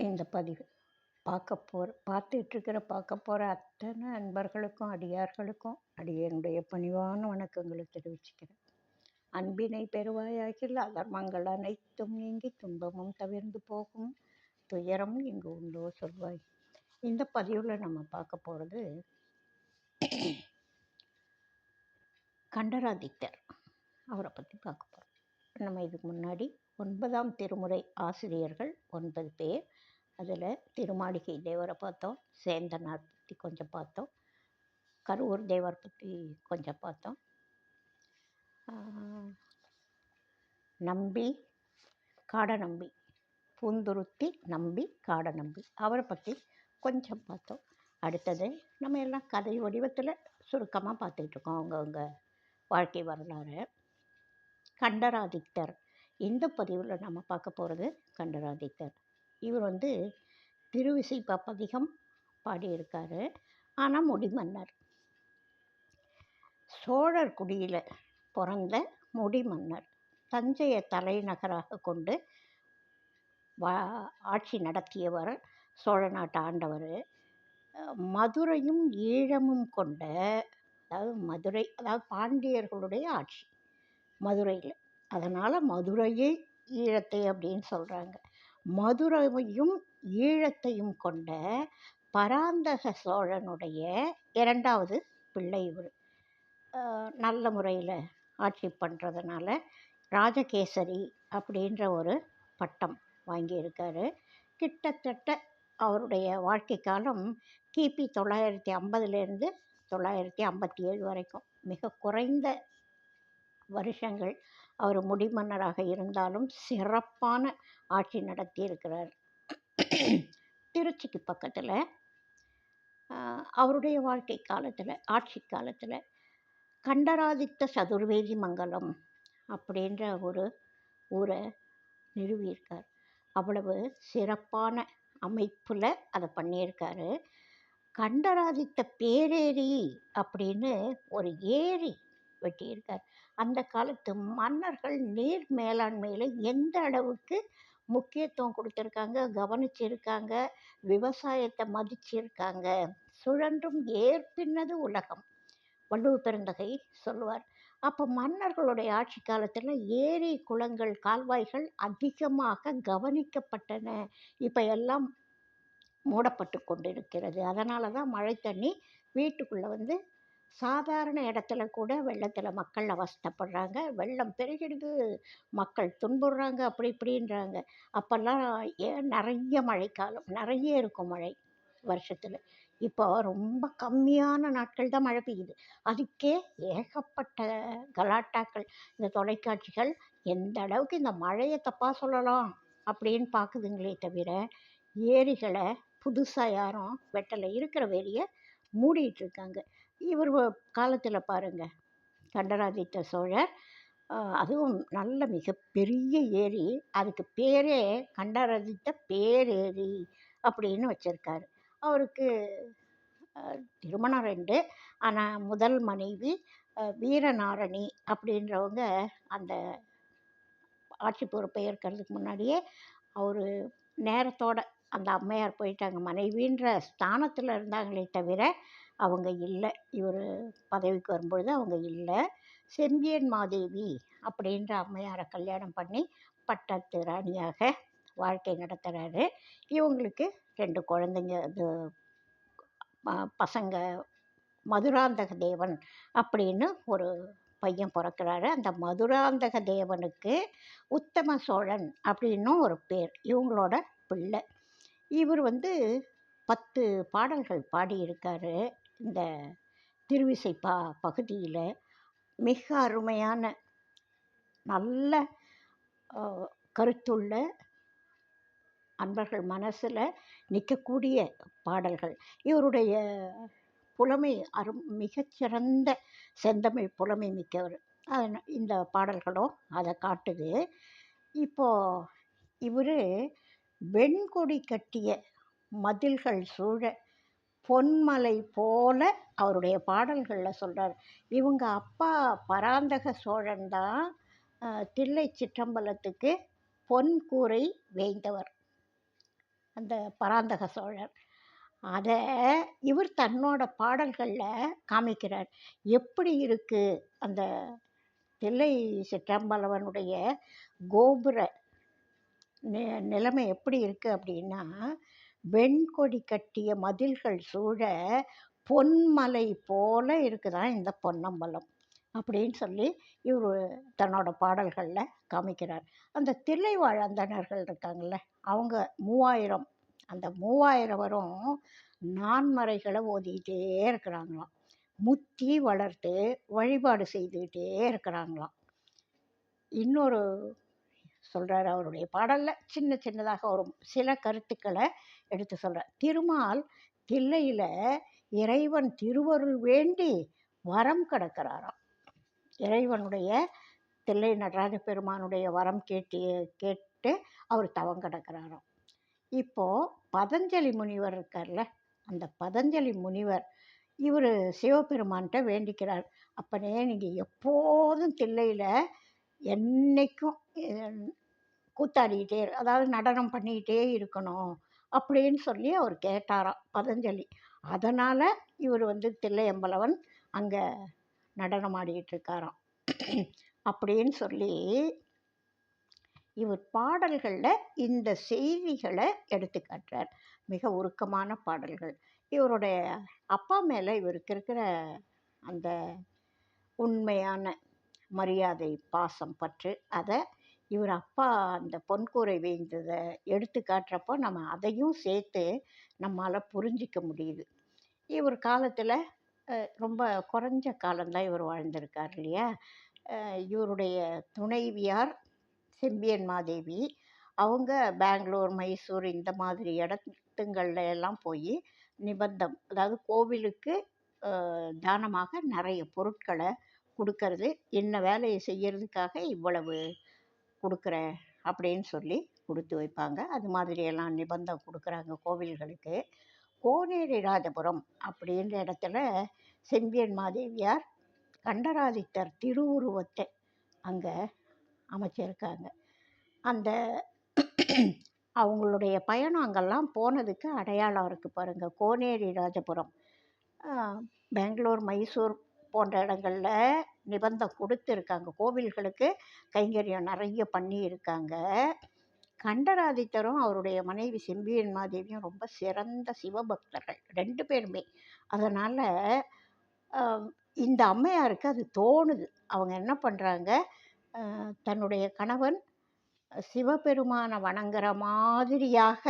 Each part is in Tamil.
இந்த பதிவு. பார்க்க போகிற பார்த்துட்ருக்கிற பார்க்க போகிற அத்தனை அன்பர்களுக்கும் அடியார்களுக்கும் அடியனுடைய பணிவான வணக்கங்களை தெரிவிச்சுக்கிறேன். அன்பினை பெறுவாயாகில் அதர்மங்கள் அனைத்தும் நீங்கி துன்பமும் தவிர்ந்து போகும். துயரம் இங்கு உண்டோ சொல்வாய். இந்த பதிவில் நம்ம பார்க்க போகிறது கண்டராதித்தர் அவரை பற்றி பார்க்க போகிறோம் நம்ம இதுக்கு முன்னாடி ஒன்பதாம் திருமுறை ஆசிரியர்கள் ஒன்பது பேர் அதில் திருமாளிகை தேவரை பார்த்தோம். சேந்தனார் பற்றி கொஞ்சம் பார்த்தோம். கருவூர் தேவர் பற்றி கொஞ்சம் பார்த்தோம். ஆஹ், நம்பி காடநம்பி பூந்துருத்தி நம்பி காடநம்பி அவரை பற்றி கொஞ்சம் பார்த்தோம். அடுத்தது நம்ம எல்லாம் கதை வடிவத்தில் சுருக்கமாக பார்த்துக்கிட்டு இருக்கோம் அவங்கவுங்க வாழ்க்கை வரலாறு. கண்டராதித்தர். இந்த பதிவில் நம்ம பார்க்க போகிறது கண்டராதித்தர். இவர் வந்து திருவிசைப்பா பப்பதிகம் பாடியிருக்காரு. ஆனால் முடிமன்னர். சோழர் குடியில் பிறந்த முடிமன்னர். தஞ்சையை தலைநகராக கொண்டு வா ஆட்சி நடத்தியவர் சோழ நாட்டு ஆண்டவர். மதுரையும் ஈழமும் கொண்ட அதாவது மதுரை அதாவது பாண்டியர்களுடைய ஆட்சி மதுரையில். அதனால் மதுரையை ஈழத்தை அப்படின்னு சொல்கிறாங்க மதுரையும் ஈழத்தையும் கொண்ட பராந்தக சோழனுடைய இரண்டாவது பிள்ளை இவர். நல்ல முறையில் ஆட்சி பண்ணுறதுனால ராஜகேசரி அப்படின்ற ஒரு பட்டம் வாங்கியிருக்காரு. கிட்டத்தட்ட அவருடைய வாழ்க்கை காலம் கிபி தொள்ளாயிரத்தி ஐம்பதுலேருந்து தொள்ளாயிரத்தி ஐம்பத்தி ஏழு வரைக்கும். மிக குறைந்த வருஷங்கள். அவர் முடிமன்னராக இருந்தாலும் சிறப்பான ஆட்சி நடத்தியிருக்கிறார் திருச்சிக்கு பக்கத்தில் அவருடைய வாழ்க்கை காலத்தில் ஆட்சி காலத்தில் கண்டராதித்த சதுர்வேதி மங்கலம் அப்படின்ற ஒரு ஊரை நிறுவியிருக்கார். அவ்வளவு சிறப்பான அமைப்பில் அதை பண்ணியிருக்காரு. கண்டராதித்த பேரேரி அப்படின்னு ஒரு ஏரி வெட்டியிருக்கார் அந்த காலத்து மன்னர்கள் நீர் மேலாண்மையில் எந்த அளவுக்கு முக்கியத்துவம் கொடுத்துருக்காங்க கவனிச்சிருக்காங்க விவசாயத்தை மதிச்சிருக்காங்க சுழன்றும் ஏற்பின்னது உலகம். வள்ளுவர் பெருந்தகை சொல்லுவார் அப்போ மன்னர்களுடைய ஆட்சி காலத்தில் ஏரி குளங்கள் கால்வாய்கள் அதிகமாக கவனிக்கப்பட்டன. இப்போ எல்லாம் மூடப்பட்டு கொண்டிருக்கிறது. அதனால தான் மழை தண்ணி வீட்டுக்குள்ளே வந்து சாதாரண இடத்துல கூட வெள்ளத்தில் மக்கள் அவஸ்தப்படுறாங்க. வெள்ளம் பெருகிடுது. மக்கள் துன்புறுறாங்க. அப்படி இப்படின்றாங்க. அப்போல்லாம் ஏன் நிறைய மழைக்காலம் நிறைய இருக்கும் மழை வருஷத்தில். இப்போ ரொம்ப கம்மியான நாட்கள் தான் மழை பெய்யுது. அதுக்கே ஏகப்பட்ட கலாட்டாக்கள் இந்த தொலைக்காட்சிகள் எந்த அளவுக்கு இந்த மழையை தப்பாக சொல்லலாம் அப்படின்னு பார்க்குதுங்களே தவிர ஏரிகளை புதுசாக யாரும் வெட்டலை இருக்கிற வேலியை மூடிகிட்டு இருக்காங்க. இவர் காலத்தில் பாருங்கள் கண்டராதித்த சோழர். அதுவும் நல்ல மிகப்பெரிய ஏரி. அதுக்கு பேரே கண்டராதித்த பேரேரி அப்படின்னு வச்சுருக்காரு. அவருக்கு திருமணம் ரெண்டு. ஆனால் முதல் மனைவி வீரநாரணி அப்படின்றவங்க அந்த ஆட்சி பொறுப்பை ஏற்கிறதுக்கு முன்னாடியே அவர் நேரத்தோட அந்த அம்மையார் போயிட்டாங்க. மனைவின்ற ஸ்தானத்தில் இருந்தாங்களே தவிர அவங்க இல்லை. இவர் பதவிக்கு வரும்பொழுது அவங்க இல்லை. செம்பியன் மாதேவி அப்படின்ற அம்மையாரை கல்யாணம் பண்ணி பட்டத்து ராணியாக வாழ்க்கை நடத்துகிறாரு இவங்களுக்கு ரெண்டு குழந்தைங்க இது பசங்க மதுராந்தக தேவன் அப்படின்னு ஒரு பையன் பிறக்கிறாரு. அந்த மதுராந்தக தேவனுக்கு உத்தம சோழன் அப்படின்னும் ஒரு பேர் இவங்களோட பிள்ளை. இவர் வந்து பத்து பாடல்கள் பாடியிருக்காரு. இந்த திருவிசைப்பா பகுதியில் மிக அருமையான நல்ல கருத்துள்ள அன்பர்கள் மனசில் நிற்கக்கூடிய பாடல்கள். இவருடைய புலமை அரு மிகச்சிறந்த செந்தமிழ் புலமை மிக்கவர். இந்த பாடல்களும் அதை காட்டுது. இப்போது இவர் வெண்கொடி கட்டிய மதில்கள் சூழ பொன்மலை போல அவருடைய பாடல்களில் சொல்கிறார் இவங்க அப்பா பராந்தக சோழன் தான் தில்லை சிற்றம்பலத்துக்கு பொன் கூரை வேய்ந்தவர். அந்த பராந்தக சோழர் அதை இவர் தன்னோட பாடல்களில் காமிக்கிறார். எப்படி இருக்குது அந்த தில்லை சிற்றம்பலவனுடைய கோபுர நிலைமை எப்படி இருக்குது அப்படின்னா வெண்கொடி கட்டிய மதில்கள் சூழ பொன்மலை போல இருக்குதான் இந்த பொன்னம்பலம் அப்படின்னு சொல்லி இவர் தன்னோட பாடல்களில் காமிக்கிறார். அந்த தில்லைவாழ் அந்தணர்கள் இருக்காங்கள்ல அவங்க மூவாயிரம் அந்த மூவாயிரவரும் நான்மறைகளை ஓதிக்கிட்டே இருக்கிறாங்களாம். முத்தி வளர்த்து வழிபாடு செய்துக்கிட்டே இருக்கிறாங்களாம். இன்னொரு சொல்கிறார் அவருடைய பாடலில் சின்ன சின்னதாக ஒரு சில கருத்துக்களை எடுத்து சொல்கிறார் திருமால் தில்லையில் இறைவன் திருவருள் வேண்டி வரம் கிடக்கிறாராம். இறைவனுடைய தில்லை நடராஜ பெருமானுடைய வரம் கேட்டு கேட்டு அவர் தவம் கிடக்கிறாராம். இப்போது பதஞ்சலி முனிவர் இருக்கார்ல அந்த பதஞ்சலி முனிவர் இவர் சிவபெருமான்கிட்ட வேண்டிக்கிறார். அப்பனே நீங்கள் எப்போதும் தில்லையில் என்னைக்கும் கூத்தாடிக்கிட்டே அதாவது நடனம் பண்ணிக்கிட்டே இருக்கணும் அப்படின்னு சொல்லி அவர் கேட்டாராம் பதஞ்சலி. அதனால் இவர் வந்து தில்லையம்பலவன் அங்கே நடனம் ஆடிக்கிட்டு இருக்காராம். அப்படின்னு சொல்லி இவர் பாடல்களில் இந்த செய்திகளை எடுத்து காட்டுறார். மிக உருக்கமான பாடல்கள். இவருடைய அப்பா மேலே இவருக்கு இருக்கிற அந்த உண்மையான மரியாதை பாசம் பற்று அதை இவர் அப்பா அந்த பொன்கூரை வேந்ததை எடுத்து காட்டுறப்போ நம்ம அதையும் சேர்த்து நம்மளால் புரிஞ்சிக்க முடியுது. இவர் காலத்தில் ரொம்ப குறைஞ்ச காலம்தான் இவர் வாழ்ந்திருக்கார் இல்லையா? இவருடைய துணைவியார் செம்பியன் மாதேவி. அவங்க பெங்களூர் மைசூர் இந்த மாதிரி இடத்துங்கள்ல எல்லாம் போய் நிபந்தம் அதாவது கோவிலுக்கு தானமாக நிறைய பொருட்களை கொடுக்கறது என்ன வேலையை செய்கிறதுக்காக இவ்வளவு கொடுக்குறேன் அப்படின்னு சொல்லி கொடுத்து வைப்பாங்க. அது மாதிரியெல்லாம் நிபந்தம் கொடுக்குறாங்க கோவில்களுக்கு. கோனேரி ராஜபுரம் அப்படின்ற இடத்துல செம்பியன் மாதேவியார் கண்டராதித்தர் திருவுருவத்தை அங்கே அமைச்சிருக்காங்க. அந்த அவங்களுடைய பயணம் அங்கெல்லாம் போனதுக்கு அடையாளம் இருக்குது பாருங்கள் கோனேரி ராஜபுரம் பெங்களூர் மைசூர் போன்ற இடங்களில் நிபந்தம் கொடுத்துருக்காங்க. கோவில்களுக்கு கைங்கரியம் நிறைய பண்ணியிருக்காங்க. கண்டராதித்தரும் அவருடைய மனைவி செம்பியன் மாதேவியும் ரொம்ப சிறந்த சிவபக்தர்கள் ரெண்டு பேருமே. அதனால் இந்த அம்மையாருக்கு அது தோணுது. அவங்க என்ன பண்ணுறாங்க தன்னுடைய கணவன் சிவபெருமானை வணங்குற மாதிரியாக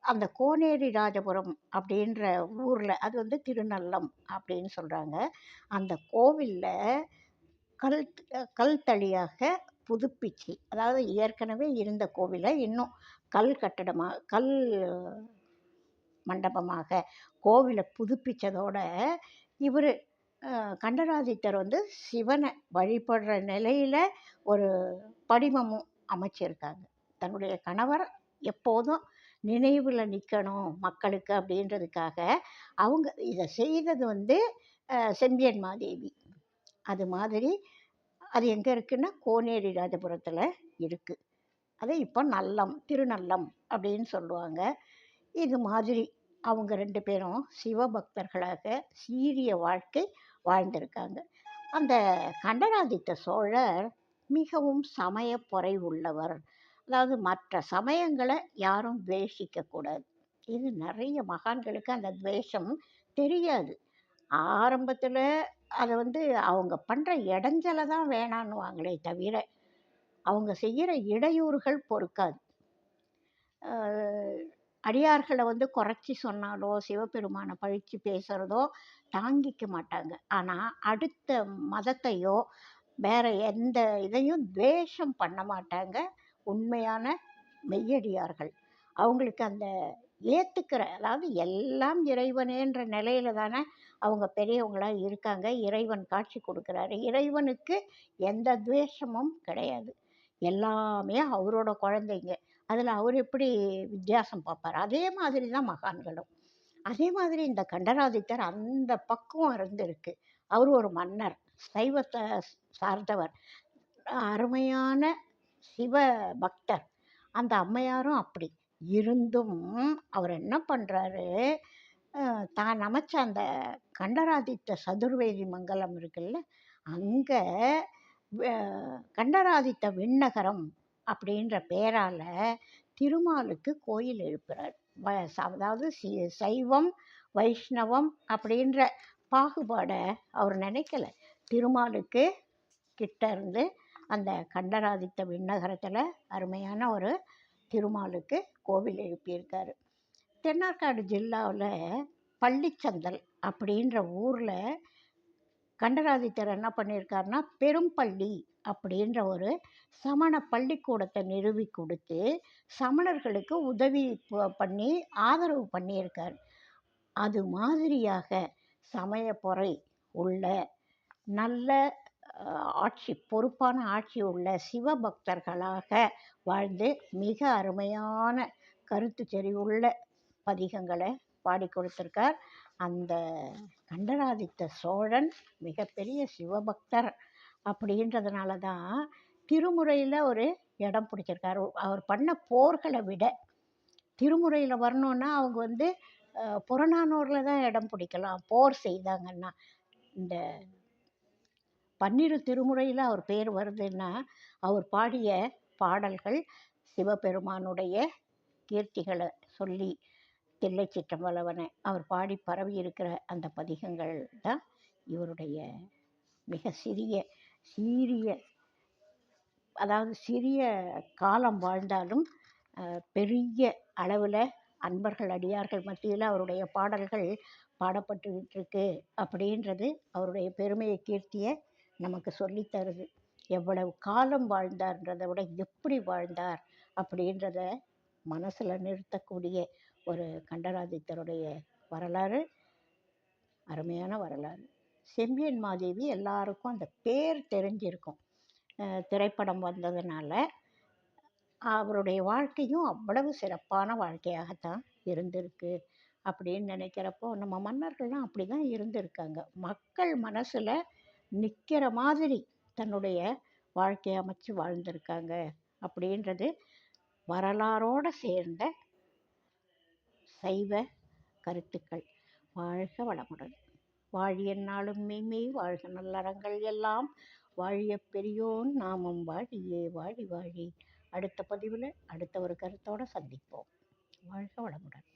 அந்த கோனேரி ராஜபுரம் அப்படின்ற ஊரில் அது வந்து திருநல்லம் அப்படின்னு சொல்கிறாங்க அந்த கோவிலில் கல் கல்தளியாக புதுப்பிச்சு அதாவது ஏற்கனவே இருந்த கோவிலை இன்னும் கல் கட்டடமாக கல் மண்டபமாக கோவிலை புதுப்பித்ததோட இவர் கண்டராதித்தர் வந்து சிவனை வழிபடுற நிலையில் ஒரு படிமமும் அமைச்சிருக்காங்க. தன்னுடைய கணவர் எப்போதும் நினைவில் நிற்கணும் மக்களுக்கு அப்படின்றதுக்காக அவங்க இதை செய்தது வந்து செம்பியன் மாதேவி. அது மாதிரி அது எங்கே இருக்குன்னா கோனேரி ராஜபுரத்தில் இருக்குது அது இப்போ நல்லம் திருநல்லம் அப்படின்னு சொல்லுவாங்க. இது மாதிரி அவங்க ரெண்டு பேரும் சிவபக்தர்களாக சீரிய வாழ்க்கை வாழ்ந்திருக்காங்க. அந்த கண்டராதித்த சோழர் மிகவும் சமய பொறை உள்ளவர். அதாவது மற்ற சமயங்களை யாரும் துவேஷிக்கக்கூடாது. இது நிறைய மகான்களுக்கு அந்த துவேஷம் தெரியாது. ஆரம்பத்தில் அதை வந்து அவங்க பண்ணுற இடைஞ்சலை தான் வேணான்னுவாங்களே தவிர அவங்க செய்கிற இடையூறுகள் பொறுக்காது. அடியார்களை வந்து குறைச்சி சொன்னாலோ சிவபெருமானை பழித்து பேசுகிறதோ தாங்கிக்க மாட்டாங்க. ஆனால் அடுத்த மதத்தையோ வேறு எந்த இதையும் துவேஷம் பண்ண மாட்டாங்க. உண்மையான மெய்யடியார்கள். அவங்களுக்கு அந்த ஏற்றுக்கிற அதாவது எல்லாம் இறைவனேன்ற நிலையில தானே அவங்க பெரியவங்களாக இருக்காங்க. இறைவன் காட்சி கொடுக்குறாரு. இறைவனுக்கு எந்த துவேஷமும் கிடையாது. எல்லாமே அவரோட குழந்தைங்க. அதில் அவர் எப்படி வித்தியாசம் பார்ப்பார்? அதே மாதிரி தான் மகான்களும். அதே மாதிரி இந்த கண்டராதித்தர் அந்த பக்குவம் இருந்திருக்கு. அவர் ஒரு மன்னர் சைவத்தை சார்ந்தவர். அருமையான சிவ பக்தர். அந்த அம்மையாரும் அப்படி. இருந்தும் அவர் என்ன பண்ணுறாரு தான் அமைச்ச அந்த கண்டராதித்த சதுர்வேதி மங்கலம் இருக்குல்ல அங்கே கண்டராதித்த விண்ணகரம் அப்படின்ற பேரால் திருமாலுக்கு கோயில் எழுப்புறார். வ அதாவது சி சைவம் வைஷ்ணவம் அப்படின்ற பாகுபாடை அவர் நினைக்கல. திருமாலுக்கு கிட்ட இருந்து அந்த கண்டராதித்த விண்ணகரத்தில் அருமையான ஒரு திருமாலுக்கு கோவில் எழுப்பியிருக்காரு. தென்னார்காடு ஜில்லாவில் பள்ளிச்சந்தல் அப்படின்ற ஊரில் கண்டராதித்தர் என்ன பண்ணியிருக்காருன்னா பெரும்பள்ளி அப்படின்ற ஒரு சமண பள்ளிக்கூடத்தை நிறுவி கொடுத்து சமணர்களுக்கு உதவி பண்ணி ஆதரவு பண்ணியிருக்கார். அது மாதிரியாக சமயப்பொறை உள்ள நல்ல ஆட்சி பொறுப்பான ஆட்சி உள்ள சிவபக்தர்களாக வாழ்ந்து மிக அருமையான கருத்து செறிவுள்ள பதிகங்களை பாடி கொடுத்துருக்கார். அந்த கண்டராதித்த சோழன் மிகப்பெரிய சிவபக்தர் அப்படின்றதுனால தான் திருமுறையில் ஒரு இடம் பிடிச்சிருக்காரு. அவர் பண்ண போர்களை விட திருமுறையில் வரணுன்னா அவங்க வந்து புறநானூரில் தான் இடம் பிடிக்கலாம் போர் செய்தாங்கன்னா. இந்த பன்னிரு திருமுறையில் அவர் பேர் வருதுன்னா அவர் பாடிய பாடல்கள் சிவபெருமானுடைய கீர்த்திகளை சொல்லி தில்லை சிற்றம்பலவனை அவர் பாடி பரவி இருக்கிற அந்த பதிகங்கள் தான் இவருடைய மிக சிறிய சீரிய அதாவது சிறிய காலம் வாழ்ந்தாலும் பெரிய அளவில் அன்பர்கள் அடியார்கள் மத்தியில் அவருடைய பாடல்கள் பாடப்பட்டுக்கிட்டு இருக்கு அப்படின்றது அவருடைய பெருமையை கீர்த்தியை நமக்கு சொல்லித்தருது எவ்வளவு காலம் வாழ்ந்தார்ன்றதை விட எப்படி வாழ்ந்தார் அப்படின்றத மனசில் நிறுத்தக்கூடிய ஒரு கண்டராதித்தருடைய வரலாறு அருமையான வரலாறு. செம்பியன் மாதேவி எல்லாருக்கும் அந்த பேர் தெரிஞ்சிருக்கும். திரைப்படம் வந்ததுனால அவருடைய வாழ்க்கையும் அவ்வளவு சிறப்பான வாழ்க்கையாகத்தான் இருந்திருக்கு அப்படின்னு நினைக்கிறப்போ நம்ம மன்னர்கள்லாம் அப்படி தான் இருந்திருக்காங்க. மக்கள் மனசில் நிற்கிற மாதிரி தன்னுடைய வாழ்க்கையை அமைச்சு வாழ்ந்திருக்காங்க அப்படின்றது வரலாறோடு சேர்ந்த சைவ கருத்துக்கள். வாழ்க வளமுடன். வாழிய நாளும் மெய்மெய் வாழ்க நல்லறங்கள் எல்லாம். வாழிய பெரியோன் நாமும் வாழியே வாழி வாழி. அடுத்த பதிவில் அடுத்த ஒரு கருத்தோடு சந்திப்போம். வாழ்க வளமுடன்.